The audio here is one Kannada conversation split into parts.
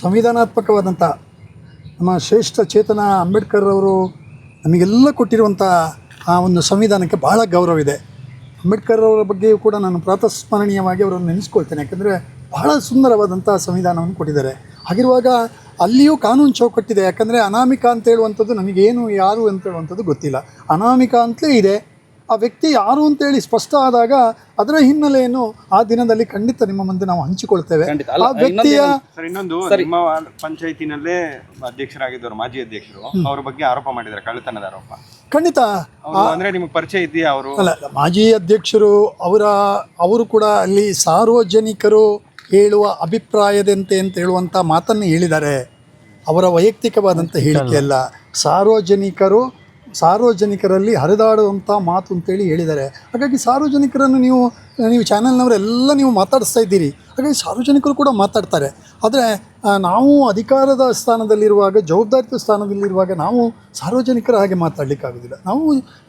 ಸಂವಿಧಾನಾತ್ಮಕವಾದಂಥ ನಮ್ಮ ಶ್ರೇಷ್ಠ ಚೇತನ ಅಂಬೇಡ್ಕರ್ ಅವರು ನಮಗೆಲ್ಲ ಕೊಟ್ಟಿರುವಂಥ ಆ ಒಂದು ಸಂವಿಧಾನಕ್ಕೆ ಬಹಳ ಗೌರವ ಇದೆ. ಅಂಬೇಡ್ಕರ್ ಅವರ ಬಗ್ಗೆಯೂ ಕೂಡ ನಾನು ಪ್ರಾತಸ್ಮರಣೀಯವಾಗಿ ಅವರನ್ನು ನೆನೆಸ್ಕೊಳ್ತೇನೆ. ಯಾಕಂದರೆ ಬಹಳ ಸುಂದರವಾದಂಥ ಸಂವಿಧಾನವನ್ನು ಕೊಟ್ಟಿದ್ದಾರೆ. ಹಾಗಿರುವಾಗ ಅಲ್ಲಿಯೂ ಕಾನೂನು ಚೌಕಟ್ಟಿದೆ. ಯಾಕಂದರೆ ಅನಾಮಿಕ ಅಂತ ಹೇಳುವಂಥದ್ದು ನಮಗೇನು ಯಾರು ಅಂತ ಹೇಳುವಂಥದ್ದು ಗೊತ್ತಿಲ್ಲ. ಅನಾಮಿಕ ಅಂತಲೇ ಇದೆ. ಆ ವ್ಯಕ್ತಿ ಯಾರು ಅಂತೇಳಿ ಸ್ಪಷ್ಟ ಆದಾಗ ಅದರ ಹಿನ್ನೆಲೆಯನ್ನು ಆ ದಿನದಲ್ಲಿ ಖಂಡಿತ ನಿಮ್ಮ ಮುಂದೆ ನಾವು ಹಂಚಿಕೊಳ್ತೇವೆ. ಆ ವ್ಯಕ್ತಿಯ ಸರ್ ಇನ್ನೊಂದು ನಿಮ್ಮ ಪಂಚಾಯತಿನಲ್ಲೇ ಅಧ್ಯಕ್ಷರಾಗಿದ್ದವರು ಮಾಜಿ ಅಧ್ಯಕ್ಷರು ಅವ್ರ ಬಗ್ಗೆ ಆರೋಪ ಮಾಡಿದ್ದಾರೆ ಕಳ್ಳತನದ ಆರೋಪ. ಖಂಡಿತ. ಅವ್ರು ಅಂದ್ರೆ ನಿಮ್ಗೆ ಪರಿಚಯ ಇದೆಯಾ ಅವರು? ಅಲ್ಲ ಮಾಜಿ ಅಧ್ಯಕ್ಷರು ಅವರ ಅವರು ಕೂಡ ಅಲ್ಲಿ ಸಾರ್ವಜನಿಕರು ಹೇಳುವ ಅಭಿಪ್ರಾಯದಂತೆ ಅಂತ ಹೇಳುವಂತ ಮಾತನ್ನು ಹೇಳಿದ್ದಾರೆ. ಅವರ ವೈಯಕ್ತಿಕವಾದಂಥ ಹೇಳಿಕೆ ಅಲ್ಲ. ಸಾರ್ವಜನಿಕರು ಸಾರ್ವಜನಿಕರಲ್ಲಿ ಹರಿದಾಡುವಂಥ ಮಾತು ಅಂತೇಳಿ ಹೇಳಿದ್ದಾರೆ. ಹಾಗಾಗಿ ಸಾರ್ವಜನಿಕರನ್ನು ನೀವು ನೀವು ಚಾನೆಲ್ನವರೆಲ್ಲ ನೀವು ಮಾತಾಡಿಸ್ತಾ ಇದ್ದೀರಿ. ಹಾಗಾಗಿ ಸಾರ್ವಜನಿಕರು ಕೂಡ ಮಾತಾಡ್ತಾರೆ. ಆದರೆ ನಾವು ಅಧಿಕಾರದ ಸ್ಥಾನದಲ್ಲಿರುವಾಗ, ಜವಾಬ್ದಾರಿತ ಸ್ಥಾನದಲ್ಲಿರುವಾಗ ನಾವು ಸಾರ್ವಜನಿಕರ ಹಾಗೆ ಮಾತಾಡಲಿಕ್ಕಾಗೋದಿಲ್ಲ. ನಾವು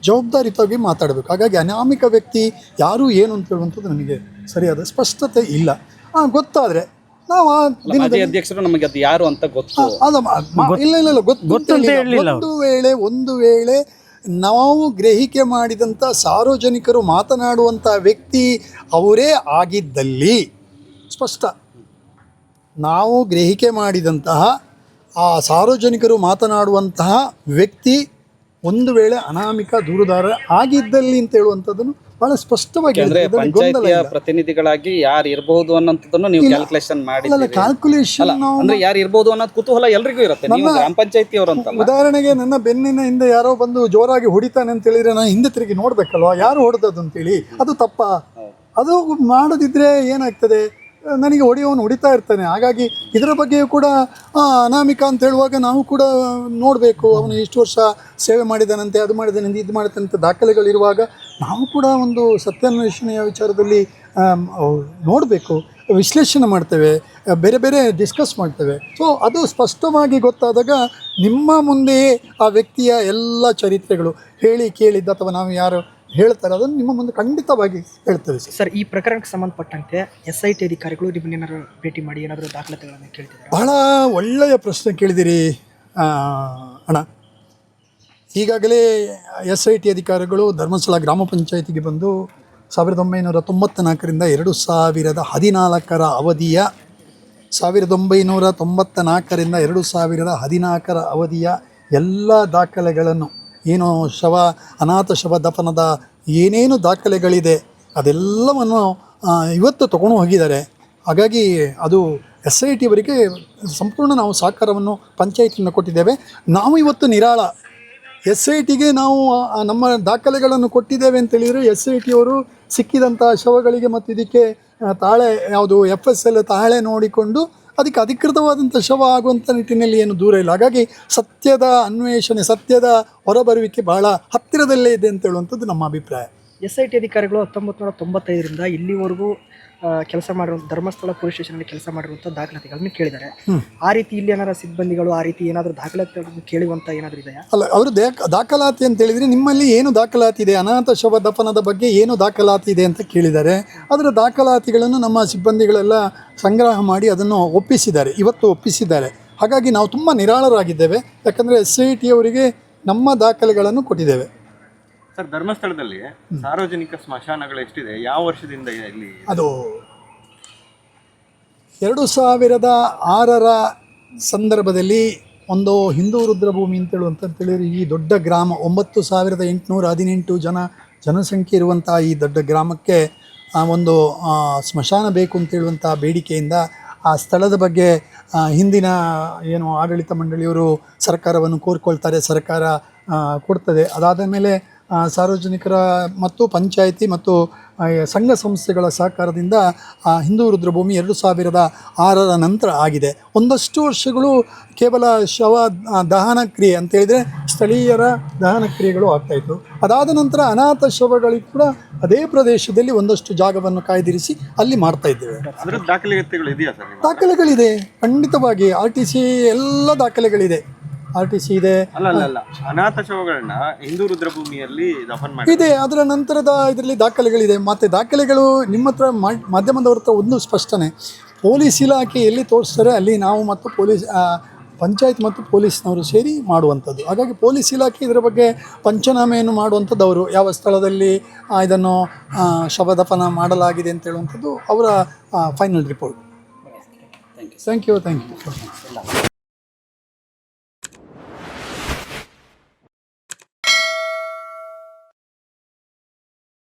ಜವಾಬ್ದಾರಿತವಾಗಿ ಮಾತಾಡಬೇಕು. ಹಾಗಾಗಿ ಅನಾಮಿಕ ವ್ಯಕ್ತಿ ಯಾರು, ಏನು ಅಂತ ಹೇಳುವಂಥದ್ದು ನಮಗೆ ಸರಿಯಾದ ಸ್ಪಷ್ಟತೆ ಇಲ್ಲ. ಗೊತ್ತಾದರೆ ನಾವು ಆ ಅಧ್ಯಕ್ಷರು ನಮಗೆ ಅದು ಯಾರು ಅಂತ ಗೊತ್ತು. ಅದ ಮ- ಮ- ಇಲ್ಲ ಇಲ್ಲ ಇಲ್ಲ ಗೊತ್ತು ಅಂತ ಹೇಳಿಲ್ಲ. ಒಂದು ವೇಳೆ ಒಂದು ವೇಳೆ ನಾವು ಗ್ರಹಿಕೆ ಮಾಡಿದಂಥ ಸಾರ್ವಜನಿಕರು ಮಾತನಾಡುವಂಥ ವ್ಯಕ್ತಿ ಅವರೇ ಆಗಿದ್ದಲ್ಲಿ ಸ್ಪಷ್ಟ. ನಾವು ಗ್ರಹಿಕೆ ಮಾಡಿದಂತಹ ಆ ಸಾರ್ವಜನಿಕರು ಮಾತನಾಡುವಂತಹ ವ್ಯಕ್ತಿ ಒಂದು ವೇಳೆ ಅನಾಮಿಕ ದೂರುದಾರ ಆಗಿದ್ದಲ್ಲಿ ಅಂತ ಹೇಳುವಂಥದ್ದನ್ನು ಬಹಳ ಸ್ಪಷ್ಟವಾಗಿ ಅಂದ್ರೆ. ಪಂಚಾಯತಿಯ ಪ್ರತಿನಿಧಿಗಳಾಗಿ ಯಾರು ಇರಬಹುದು ಅನ್ನೋದನ್ನು ನೀವು ಕ್ಯಾಲ್ಕುಲೇಷನ್ ಮಾಡಿ ಕ್ಯಾಲ್ಕುಲೇಷನ್ ಅಂದ್ರೆ ಯಾರು ಇರಬಹುದು ಅನ್ನೋದು ಕುತೂಹಲ ಎಲ್ರಿಗೂ ಇರುತ್ತೆ. ನೀವು ಗ್ರಾಮ ಪಂಚಾಯತಿ ಅಂತ ಉದಾಹರಣೆಗೆ ನನ್ನ ಬೆನ್ನಿನ ಹಿಂದೆ ಯಾರೋ ಬಂದು ಜೋರಾಗಿ ಹೊಡಿತಾನೆ ಅಂತ ಹೇಳಿದ್ರೆ ನಾನು ಹಿಂದೆ ತಿರುಗಿ ನೋಡ್ಬೇಕಲ್ವಾ? ಯಾರು ಹೊಡೆದದ್ದು ಅಂತೇಳಿ? ಅದು ತಪ್ಪ? ಅದು ಮಾಡದಿದ್ರೆ ಏನಾಗ್ತದೆ? ನನಗೆ ಹೊಡೆಯೋನು ಹೊಡಿತಾ ಇರ್ತಾನೆ. ಹಾಗಾಗಿ ಇದರ ಬಗ್ಗೆಯೂ ಕೂಡ ಅನಾಮಿಕ ಅಂತ ಹೇಳುವಾಗ ನಾವು ಕೂಡ ನೋಡಬೇಕು, ಅವನು ಇಷ್ಟು ವರ್ಷ ಸೇವೆ ಮಾಡಿದಾನಂತೆ, ಅದು ಮಾಡಿದಾನಂತೆ, ಇದು ಮಾಡಿದಂತೆ ದಾಖಲೆಗಳಿರುವಾಗ ನಾವು ಕೂಡ ಒಂದು ಸತ್ಯಾನ್ವೇಷಣೆಯ ವಿಚಾರದಲ್ಲಿ ನೋಡಬೇಕು, ವಿಶ್ಲೇಷಣೆ ಮಾಡ್ತೇವೆ, ಬೇರೆ ಬೇರೆ ಡಿಸ್ಕಸ್ ಮಾಡ್ತೇವೆ. ಸೊ ಅದು ಸ್ಪಷ್ಟವಾಗಿ ಗೊತ್ತಾದಾಗ ನಿಮ್ಮ ಮುಂದೆಯೇ ಆ ವ್ಯಕ್ತಿಯ ಎಲ್ಲ ಚರಿತ್ರೆಗಳು, ಹೇಳಿ ಕೇಳಿದ್ದು ಅಥವಾ ನಾವು ಯಾರು ಹೇಳ್ತಾರೆ ಅದನ್ನು ನಿಮ್ಮ ಮುಂದೆ ಖಂಡಿತವಾಗಿ ಹೇಳ್ತೇವೆ ಸರ್. ಸರ್ ಈ ಪ್ರಕರಣಕ್ಕೆ ಸಂಬಂಧಪಟ್ಟಂತೆ ಎಸ್ ಐ ಟಿ ಅಧಿಕಾರಿಗಳು ನಿಮ್ಮನ್ನೇನಾದ್ರು ಭೇಟಿ ಮಾಡಿ ಏನಾದರೂ ದಾಖಲಾತಿಗಳನ್ನು ಕೇಳ್ತಿದ್ದಾರೆ? ಬಹಳ ಒಳ್ಳೆಯ ಪ್ರಶ್ನೆ ಕೇಳಿದಿರಿ ಅಣ್ಣ. ಈಗಾಗಲೇ ಎಸ್ ಐ ಟಿ ಅಧಿಕಾರಿಗಳು ಧರ್ಮಸ್ಥಳ ಗ್ರಾಮ ಪಂಚಾಯತಿಗೆ ಬಂದು ಸಾವಿರದ ಒಂಬೈನೂರ ತೊಂಬತ್ತ ನಾಲ್ಕರಿಂದ ಎರಡು ಸಾವಿರದ ಹದಿನಾಲ್ಕರ ಅವಧಿಯ ಸಾವಿರದ ಒಂಬೈನೂರ ತೊಂಬತ್ತ ನಾಲ್ಕರಿಂದ ಎರಡು ಸಾವಿರದ ಹದಿನಾಲ್ಕರ ಅವಧಿಯ ಎಲ್ಲ ದಾಖಲೆಗಳನ್ನು ಏನು ಶವ, ಅನಾಥ ಶವ ದಫನದ ಏನೇನು ದಾಖಲೆಗಳಿದೆ, ಅದೆಲ್ಲವನ್ನು ಇವತ್ತು ತಗೊಂಡು ಹೋಗಿದ್ದಾರೆ. ಹಾಗಾಗಿ ಅದು ಎಸ್ ಐ ಟಿ ಅವರಿಗೆ ಸಂಪೂರ್ಣ ನಾವು ಸಹಕಾರವನ್ನು ಪಂಚಾಯತಿಯಿಂದ ಕೊಟ್ಟಿದ್ದೇವೆ. ನಾವು ಇವತ್ತು ನಿರಾಳ. ಎಸ್ ಐ ಟಿಗೆ ನಾವು ನಮ್ಮ ದಾಖಲೆಗಳನ್ನು ಕೊಟ್ಟಿದ್ದೇವೆ ಅಂತ ಹೇಳಿದರೆ ಎಸ್ ಐ ಟಿಯವರು ಸಿಕ್ಕಿದಂಥ ಶವಗಳಿಗೆ ಮತ್ತು ಇದಕ್ಕೆ ತಾಳೆ, ಯಾವುದು ಎಫ್ ಎಸ್ ಎಲ್ ತಾಳೆ ನೋಡಿಕೊಂಡು ಅದಕ್ಕೆ ಅಧಿಕೃತವಾದಂಥ ಶವ ಆಗುವಂಥ ನಿಟ್ಟಿನಲ್ಲಿ ಏನು ದೂರ ಇಲ್ಲ. ಹಾಗಾಗಿ ಸತ್ಯದ ಅನ್ವೇಷಣೆ, ಸತ್ಯದ ಹೊರಬರುವಿಕೆ ಬಹಳ ಹತ್ತಿರದಲ್ಲೇ ಇದೆ ಅಂತ ಹೇಳುವಂಥದ್ದು ನಮ್ಮ ಅಭಿಪ್ರಾಯ. ಎಸ್ ಐ ಟಿ ಅಧಿಕಾರಿಗಳು ಹತ್ತೊಂಬತ್ತು ನೂರ ತೊಂಬತ್ತೈದರಿಂದ ಇಲ್ಲಿವರೆಗೂ ಕೆಲಸ ಮಾಡಿರೋ ಧರ್ಮಸ್ಥಳ ಪೊಲೀಸ್ ಸ್ಟೇಷನಲ್ಲಿ ಕೆಲಸ ಮಾಡಿರುವಂಥ ದಾಖಲಾತಿಗಳನ್ನು ಕೇಳಿದ್ದಾರೆ. ಆ ರೀತಿ ಇಲ್ಲಿ ಏನಾರ ಸಿಬ್ಬಂದಿಗಳು ಆ ರೀತಿ ಏನಾದರೂ ದಾಖಲಾತಿಗಳನ್ನು ಕೇಳುವಂಥ ಏನಾದರೂ ಇದೆಯಾ? ಅಲ್ಲ ಅವರು ದಾಖ ದಾಖಲಾತಿ ಅಂತ ಹೇಳಿದರೆ ನಿಮ್ಮಲ್ಲಿ ಏನು ದಾಖಲಾತಿ ಇದೆ? ಅನಾಥ ಶವ ದಫನದ ಬಗ್ಗೆ ಏನು ದಾಖಲಾತಿ ಇದೆ ಅಂತ ಕೇಳಿದ್ದಾರೆ. ಅದರ ದಾಖಲಾತಿಗಳನ್ನು ನಮ್ಮ ಸಿಬ್ಬಂದಿಗಳೆಲ್ಲ ಸಂಗ್ರಹ ಮಾಡಿ ಅದನ್ನು ಒಪ್ಪಿಸಿದ್ದಾರೆ. ಇವತ್ತು ಒಪ್ಪಿಸಿದ್ದಾರೆ. ಹಾಗಾಗಿ ನಾವು ತುಂಬ ನಿರಾಳರಾಗಿದ್ದೇವೆ. ಯಾಕಂದರೆ ಎಸ್ ಐ ಟಿ ಅವರಿಗೆ ನಮ್ಮ ದಾಖಲೆಗಳನ್ನು ಕೊಟ್ಟಿದ್ದೇವೆ. ಸರ್ ಧರ್ಮಸ್ಥಳದಲ್ಲಿ ಸಾರ್ವಜನಿಕ ಸ್ಮಶಾನಗಳು ಎಷ್ಟಿದೆ? ಯಾವ ವರ್ಷದಿಂದ ಇಲ್ಲಿ ಅದು ಎರಡು ಸಾವಿರದ ಆರರ ಸಂದರ್ಭದಲ್ಲಿ ಒಂದು ಹಿಂದೂ ರುದ್ರಭೂಮಿ ಅಂತ ಹೇಳುವಂತ ಹೇಳಿದ್ರೆ ಈ ದೊಡ್ಡ ಗ್ರಾಮ ಒಂಬತ್ತು ಸಾವಿರದ ಎಂಟುನೂರ ಹದಿನೆಂಟು ಜನ ಜನಸಂಖ್ಯೆ ಇರುವಂಥ ಈ ದೊಡ್ಡ ಗ್ರಾಮಕ್ಕೆ ಒಂದು ಸ್ಮಶಾನ ಬೇಕು ಅಂತ ಹೇಳುವಂಥ ಬೇಡಿಕೆಯಿಂದ ಆ ಸ್ಥಳದ ಬಗ್ಗೆ ಹಿಂದಿನ ಏನು ಆಡಳಿತ ಮಂಡಳಿಯವರು ಸರ್ಕಾರವನ್ನು ಕೋರ್ಕೊಳ್ತಾರೆ ಸರ್ಕಾರ ಕೊಡ್ತದೆ. ಅದಾದ ಮೇಲೆ ಸಾರ್ವಜನಿಕರ ಮತ್ತು ಪಂಚಾಯಿತಿ ಮತ್ತು ಸಂಘ ಸಂಸ್ಥೆಗಳ ಸಹಕಾರದಿಂದ ಹಿಂದೂ ರುದ್ರಭೂಮಿ ಎರಡು ಸಾವಿರದ ಆರರ ನಂತರ ಆಗಿದೆ. ಒಂದಷ್ಟು ವರ್ಷಗಳು ಕೇವಲ ಶವ ದಹನ ಕ್ರಿಯೆ ಅಂತ ಹೇಳಿದರೆ ಸ್ಥಳೀಯರ ದಹನ ಕ್ರಿಯೆಗಳು ಆಗ್ತಾಯಿತ್ತು ಅದಾದ ನಂತರ ಅನಾಥ ಶವಗಳಿಗೆ ಕೂಡ ಅದೇ ಪ್ರದೇಶದಲ್ಲಿ ಒಂದಷ್ಟು ಜಾಗವನ್ನು ಕಾಯ್ದಿರಿಸಿ ಅಲ್ಲಿ ಮಾಡ್ತಾ ಇದ್ದೇವೆ. ದಾಖಲೆಗಳಿದೆ. ಖಂಡಿತವಾಗಿ ಆರ್ ಟಿ ಸಿ ಎಲ್ಲ ದಾಖಲೆಗಳಿದೆ. ಆರ್ ಟಿ ಸಿ ಇದೆ. ಅಲ್ಲ ಅಲ್ಲ ಅಲ್ಲ. ಅನಾಥ ಶವಗಳನ್ನ ಹಿಂದೂ ರುದ್ರಭೂಮಿಯಲ್ಲಿ ದಫನ್ ಮಾಡಿ ಇದೆ ಅದರ ನಂತರದ ಇದರಲ್ಲಿ ದಾಖಲೆಗಳಿದೆ. ಮತ್ತೆ ದಾಖಲೆಗಳು ನಿಮ್ಮ ಹತ್ರ ಮಾ- ಮಾಧ್ಯಮದವ್ರ ಹತ್ರ ಒಂದು ಸ್ಪಷ್ಟನೆ. ಪೊಲೀಸ್ ಇಲಾಖೆ ಎಲ್ಲಿ ತೋರಿಸ್ತಾರೆ ಅಲ್ಲಿ ನಾವು ಮತ್ತು ಪೊಲೀಸ್ ಪಂಚಾಯತ್ ಮತ್ತು ಪೊಲೀಸ್ನವರು ಸೇರಿ ಮಾಡುವಂಥದ್ದು. ಹಾಗಾಗಿ ಪೊಲೀಸ್ ಇಲಾಖೆ ಇದರ ಬಗ್ಗೆ ಪಂಚನಾಮೆಯನ್ನು ಮಾಡುವಂಥದ್ದು ಅವರು ಯಾವ ಸ್ಥಳದಲ್ಲಿ ಇದನ್ನು ಶವದಪನ ಶವದಫನ ಮಾಡಲಾಗಿದೆ ಅಂತ ಹೇಳುವಂಥದ್ದು ಅವರ final report thank you thank you